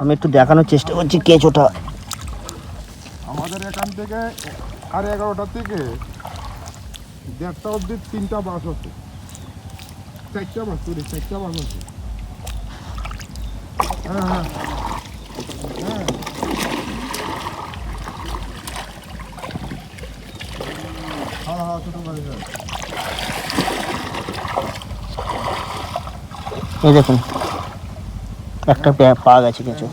আমি একটু দেখানোর চেষ্টা করছি কেঁচোটা আমাদের এখান থেকে সাড়ে এগারোটা থেকে দেড়টা অবধি তিনটা বাস আছে। চারটা বাস সরি চারটা বাস আছে। হ্যাঁ হ্যাঁ। হ্যাঁ। হ্যাঁ হ্যাঁ ছোটো বাড়ি এই দেখুন। একটা পা- পা গেছে কেঁচো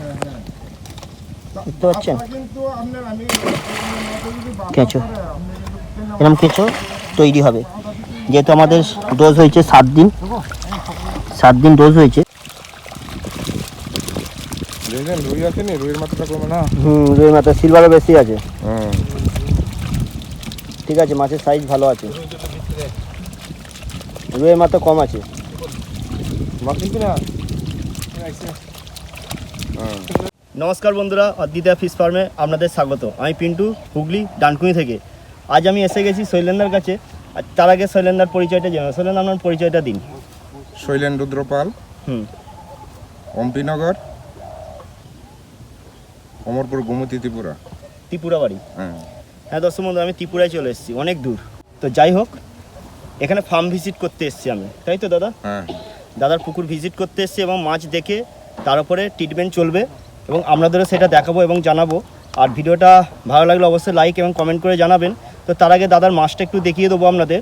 দেখতে পাচ্ছেন? কেঁচো এরকম কেঁচো তৈরি হবে। যেহেতু আমাদের ডোজ হয়েছে সাত দিন। সাত দিন ডোজ হয়েছে। হুম রুই মাথা সিলভারও বেশি আছে। ঠিক আছে মাছের সাইজ ভালো আছে। রুইয়ের মাথা কম আছে। মাছ কিনবি না নমস্কার বন্ধুরা অদ্বিতা ফিশ ফার্মে আপনাদের স্বাগত। আমি পিন্টু হুগলি ডানকুনি থেকে। আজ আমি এসে গেছি শৈলেন্দার কাছে। আর তার আগে শৈলেন্দার পরিচয়টা জানো শৈলেন্দা আপনার পরিচয়টা দিন। শৈলেন রুদ্রপাল। হুম। অম্পিনগর অমরপুর গোমতী ত্রিপুরা। ত্রিপুরা বাড়ি। হ্যাঁ। হ্যাঁ দর্শক বন্ধু আমি ত্রিপুরায় চলে এসেছি। অনেক দূর। তো যাই হোক এখানে ফার্ম ভিজিট করতে এসেছি আমি। তাই তো দাদা? হ্যাঁ। দাদার পুকুর ভিজিট করতে এসেছি এবং মাছ দেখে তার উপরে ট্রিটমেন্ট চলবে এবং আপনাদেরও সেটা দেখাবো এবং জানাব। আর ভিডিওটা ভালো লাগলে অবশ্যই লাইক এবং কমেন্ট করে জানাবেন। তো তার আগে দাদার মাছটা একটু দেখিয়ে দেবো আপনাদের।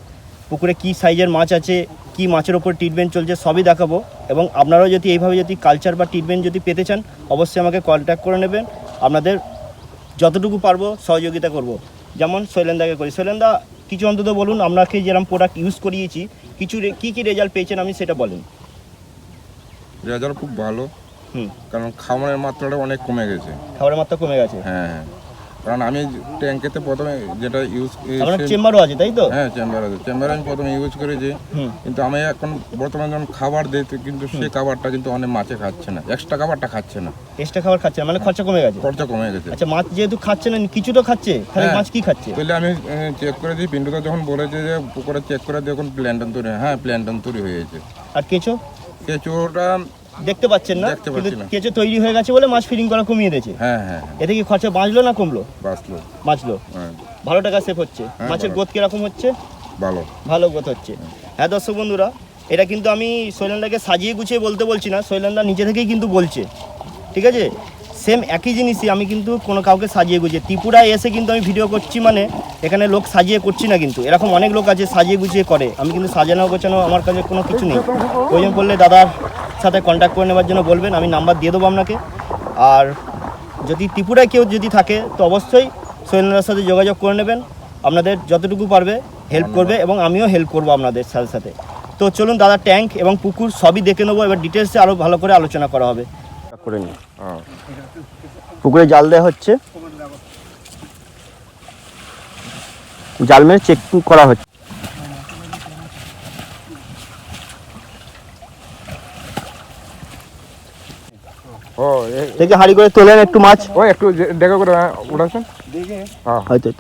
পুকুরে কী সাইজের মাছ আছে, কী মাছের ওপর ট্রিটমেন্ট চলছে সবই দেখাবো এবং আপনারাও যদি এইভাবে যদি কালচার বা ট্রিটমেন্ট যদি পেতে চান, অবশ্যই আমাকে কন্ট্যাক্ট করে নেবেন। আপনাদের যতটুকু পারব সহযোগিতা করব। যেমন শৈলেন্দাকে করি। শৈলেন্দা, কিছু অন্তত বলুন আপনাকে যেরকম প্রোডাক্ট ইউজ করিয়েছি, কিছু কী কী রেজাল্ট পেয়েছেন আমি সেটা বলেন। রেজাল্ট খুব ভালো। হুম। কারণ খাবারের মাত্রাটা অনেক কমে গেছে। খাবারের মাত্রা কমে গেছে? হ্যাঁ হ্যাঁ। কারণ আমি ট্যাঙ্কেতে প্রথমে যেটা ইউজ আপনার চেম্বারও আছে তাই তো? হ্যাঁ চেম্বার আছে। চেম্বারে আমি প্রথমে ইউজ করেছি। কিন্তু আমি এখন বর্তমানে যখন খাবার দিতে কিন্তু সেই খাবারটা কিন্তু অনেক মাছে খাচ্ছে না। এক্সট্রা খাবারটা খাচ্ছে না। এক্সট্রা খাবার খাচ্ছে না, মানে খরচা কমে গেছে? খরচা কমে গেছে। আচ্ছা মাছ যেহেতু খাচ্ছে না কিছুটা খাচ্ছে তাহলে হ্যাঁ। মাছ কি খাচ্ছে? তাহলে আমি চেক করে দিই। পিন্টুদা যখন বলেছে যে পুকুরে চেক করে দেখুন প্ল্যান্টন তৈরি হয়। হ্যাঁ প্ল্যান্টন তৈরি হয়ে গেছে। আর কেঁচো? কেঁচোটা দেখতে পাচ্ছেন না দেখতে কিন্তু পাচ্ছি না। কেঁচো তৈরি হয়ে গেছে বলে মাছ ফিডিং করা কমিয়ে দিয়েছে। হ্যাঁ হ্যাঁ হ্যাঁ। এতে কি খরচা বাঁচলো না কমলো? বাঁচলো। বাঁচলো। হ্যাঁ। ভালো টাকা সেভ হচ্ছে। হ্যাঁ, মাছের ভালো। গ্রোথ কীরকম হচ্ছে? ভালো। ভালো গ্রোথ হচ্ছে। হ্যাঁ দর্শক বন্ধুরা এটা কিন্তু আমি শৈলেন্দাকে সাজিয়ে গুছিয়ে বলতে বলছি না শৈলেন্দা নিজে থেকেই কিন্তু বলছে। ঠিক আছে? সেম একই জিনিসই আমি কিন্তু কোনো কাউকে সাজিয়ে গুছিয়ে ত্রিপুরায় এসে কিন্তু আমি ভিডিও করছি মানে এখানে লোক সাজিয়ে করছি না কিন্তু। এরকম অনেক লোক আছে সাজিয়ে গুছিয়ে করে। আমি কিন্তু সাজানো গোছানো আমার কাছে কোনো কিছু নেই। প্রয়োজন পড়লে দাদার সাথে কন্ট্যাক্ট করে নেওয়ার জন্য বলবেন আমি নাম্বার দিয়ে দেবো আপনাকে। আর যদি ত্রিপুরায় কেউ যদি থাকে তো অবশ্যই শৈলেন্দ্রার সাথে যোগাযোগ করে নেবেন। আপনাদের যতটুকু পারবে হেল্প করবে এবং আমিও হেল্প করব আপনাদের সাথে সাথে। তো চলুন দাদা ট্যাঙ্ক এবং পুকুর সবই দেখে নেব। এবার ডিটেলসে আরও ভালো করে আলোচনা করা হবে। করে নিই। হ্যাঁ পুকুরে জাল দেওয়া হচ্ছে। জাল মেরে চেক করা হচ্ছে। থেকে হাঁড়ি করে তোলেন একটু মাছ। ও একটু দেখা করে উঠাছেন হ্যাঁ। হয়তো।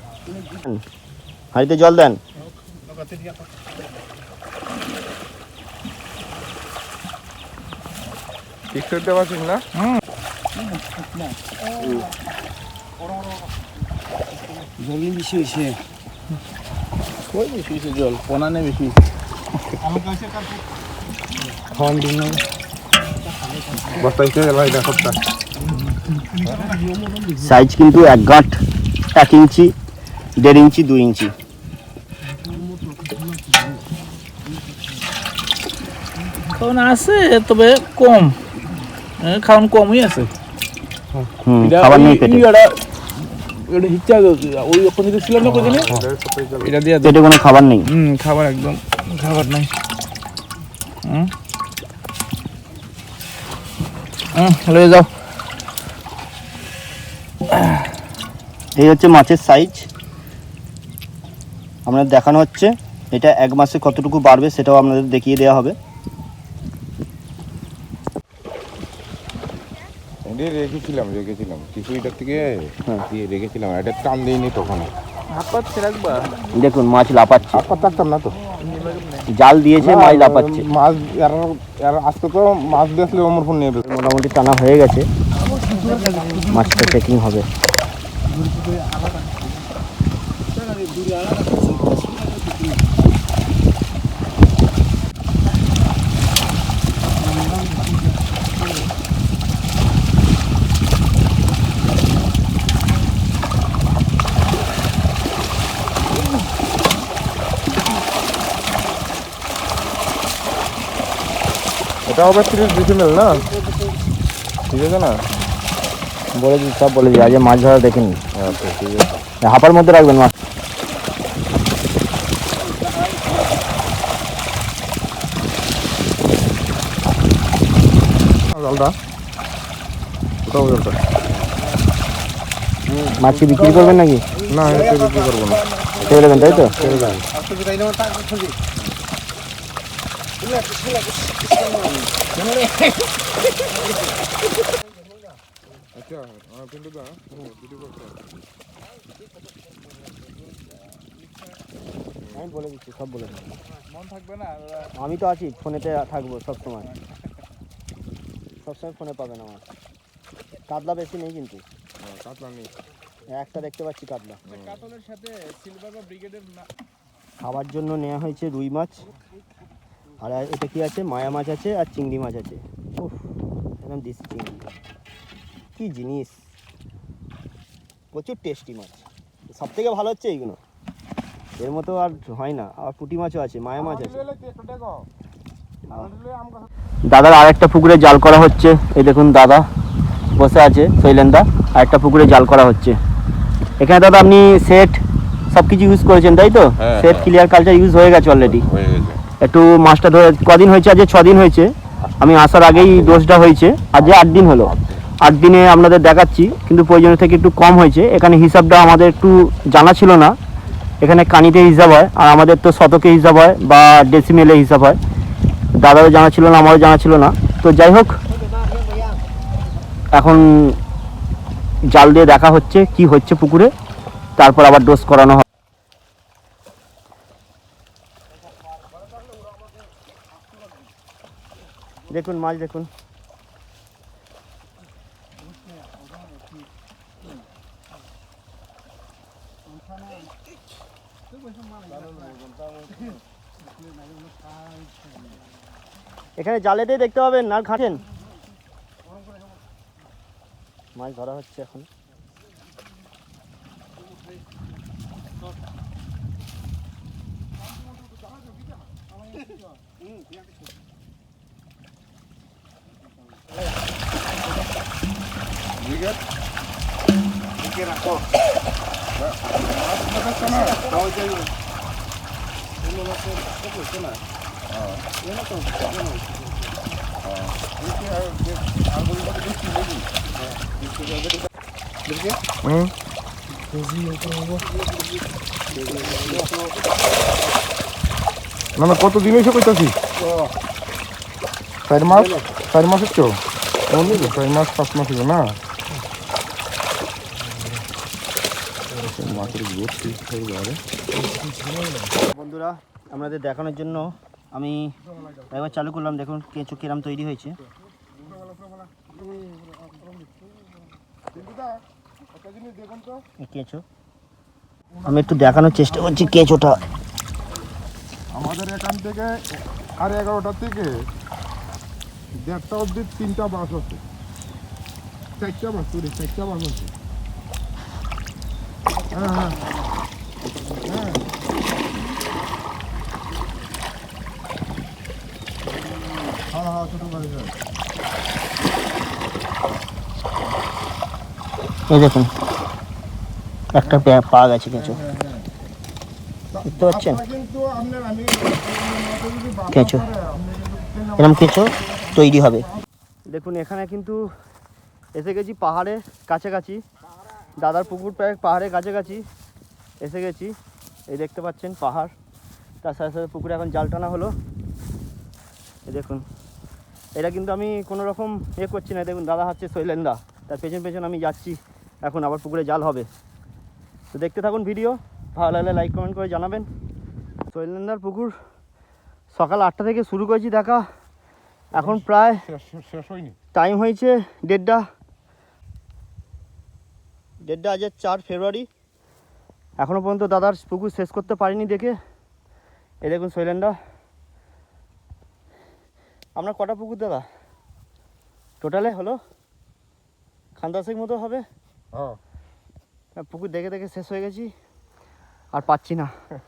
হাঁড়িতে জল দেন। ঠিক করতে পারছিস না? জলই বেশি হয়েছে। কই বেশি হয়েছে জল? পনানে বেশি। খাওয়ান দিন বস্তা হিসেবে। সাইজ কিন্তু এক গাঁট এক ইঞ্চি দেড় ইঞ্চি দুই ইঞ্চি। খাওয়ান আছে তবে কম। খাওয়ান কমই আছে খাবার নেই ওই- পেটে ওই এটা- এটা ওই ওখানে যে ছিলাম না কোথায় এটা দিয়ে পেটে কোনো খাবার নেই হুম খাবার একদম খাবার নাই হুম হুম লয়ে যাও এই হচ্ছে মাছের সাইজ আপনাদের দেখানো হচ্ছে। এটা এক মাসে কতটুকু বাড়বে সেটাও আপনাদের দেখিয়ে দেওয়া হবে। এটি রেখেছিলাম রেখেছিলাম। কিছু এটার থেকে হ্যাঁ। দিয়ে রেখেছিলাম এটা টান দিইনি তখন দেখুন মাছ লাপাচ্ছে থাকতাম না তো। জাল দিয়েছে মাছ লাপাচ্ছে মাছ আজকে তো মাছ দেখলে অমরপুর নিয়ে বেশ মোটামুটি টানা হয়ে গেছে। মাছটা চেকিং হবে। এটা হবে তিরিশ ডিসিমেল না? ঠিক আছে না? বলে দিই সব বলে দিই আজ মাছ ধরা দেখেনি আচ্ছা ঠিক আছে। হাঁপার মধ্যে রাখবেন মাছ। জালটা। কোথাও জালটা মাছ কি বিক্রি করবেন নাকি? না এটা বিক্রি করব না। ছেড়ে দেবেন তাই তো? আচ্ছা কিন্তু দা করতে আমি বলে দিচ্ছি সব বলে দিচ্ছি মন থাকবে না আমি তো আছি ফোনেতে থাকব সব সময় সবসময় ফোনে পাবেন আমার। কাতলা বেশি নেই কিন্তু। কাতলা নেই একটা দেখতে পাচ্ছি কাতলা। কাতলের সাথে সিলভার বা ব্রিগেডের খাবার জন্য নেওয়া হয়েছে রুই মাছ। আর এটা কি আছে? মায়া মাছ আছে আর চিংড়ি মাছ আছে। উফ একদম দেশি চিংড়ি। কি জিনিস। প্রচুর টেস্টি মাছ। সব থেকে ভালো হচ্ছে এইগুলো। এর মতো আর হয় না। আর পুঁটি মাছও আছে মায়া মাছ আছে। দাদার আর একটা পুকুরে জাল করা হচ্ছে। এই দেখুন দাদা বসে আছে শৈলেন্দা। আর একটা পুকুরে জাল করা হচ্ছে। এখানে দাদা আপনি সেট সব কিছু ইউজ করেছেন তাই তো? হ্যাঁ, সেট। ক্লিয়ার কালচার ইউজ হয়ে গেছে অলরেডি হয়ে গেছে। একটু মাছটা ধরে, কদিন হয়েছে আজ ছ দিন হয়েছে। আমি আসার আগেই ডোজটা হয়েছে। আজ আট দিন হলো। আট দিনে আপনাদের দেখাচ্ছি, কিন্তু প্রয়োজনের থেকে একটু কম হয়েছে। এখানে হিসাবটা আমাদের একটু জানা ছিল না। এখানে কানিতে হিসাব হয়, আর আমাদের তো শতকে হিসাব হয়, বা ডেসিমেলে হিসাব হয়। দাদারও জানা ছিল না, আমারও জানা ছিল না। তো যাই হোক, এখন জাল দিয়ে দেখা হচ্ছে কি হচ্ছে পুকুরে। তারপর আবার ডোজ করানো হবে। দেখুন মাছ দেখুন। এখানে জালেতেই দেখতে পাবেন আর ঘাটেন মাছ ধরা হচ্ছে এখন। হুম না না কত দিন এসে কইতাছি চার মাস চার মাস হচ্ছে চার মাস পাঁচ মাস হলো না হয়ে যাবে। বন্ধুরা আপনাদের দেখানোর জন্য আমি একবার চালু করলাম। দেখুন কেঁচো কিরাম তৈরি হয়েছে। একটা জিনিস দেখুন তো এই কেঁচো আমি একটু দেখানোর চেষ্টা করছি কেঁচোটা আমাদের এখান থেকে সাড়ে এগারোটা থেকে দেড়টা অবধি তিনটা বাস আছে। চারটা বাস চারটা বাস আছে হ্যাঁ হ্যাঁ হ্যাঁ হ্যাঁ হ্যাঁ ছোটো বাস আছে। দেখুন, একটা পে- গেছে কেঁচো দেখতে পাচ্ছেন? কেঁচো। এরকম কেঁচো তৈরি হবে। দেখুন, এখানে কিন্তু এসে গেছি পাহাড়ের কাছাকাছি। দাদার পুকুর প্রায় পাহাড়ের কাছাকাছি এসে গেছি। এই দেখতে পাচ্ছেন পাহাড়। তার সাথে সাথে পুকুরে এখন জাল টানা হলো। এই দেখুন। এটা কিন্তু আমি কোনো রকম এ করছি না। দেখুন দাদা হচ্ছে শৈলেন্দা। তার পেছন পেছন আমি যাচ্ছি। এখন আবার পুকুরে জাল হবে। তো দেখতে থাকুন ভিডিও। ভালো লাগলে লাইক কমেন্ট করে জানাবেন। শৈলেন্দার পুকুর সকাল আটটা থেকে শুরু করেছি দেখা। এখন প্রায় টাইম হয়েছে দেড়টা। ডেটটা আজ চার ফেব্রুয়ারি। এখনও পর্যন্ত দাদার পুকুর শেষ করতে পারিনি দেখে। এই দেখুন শৈলেনদা। আপনার কটা পুকুর দাদা? টোটালে হলো? খান্দাসের মতো হবে? হ্যাঁ। পুকুর দেখে দেখে শেষ হয়ে গেছি। আর পাচ্ছি না।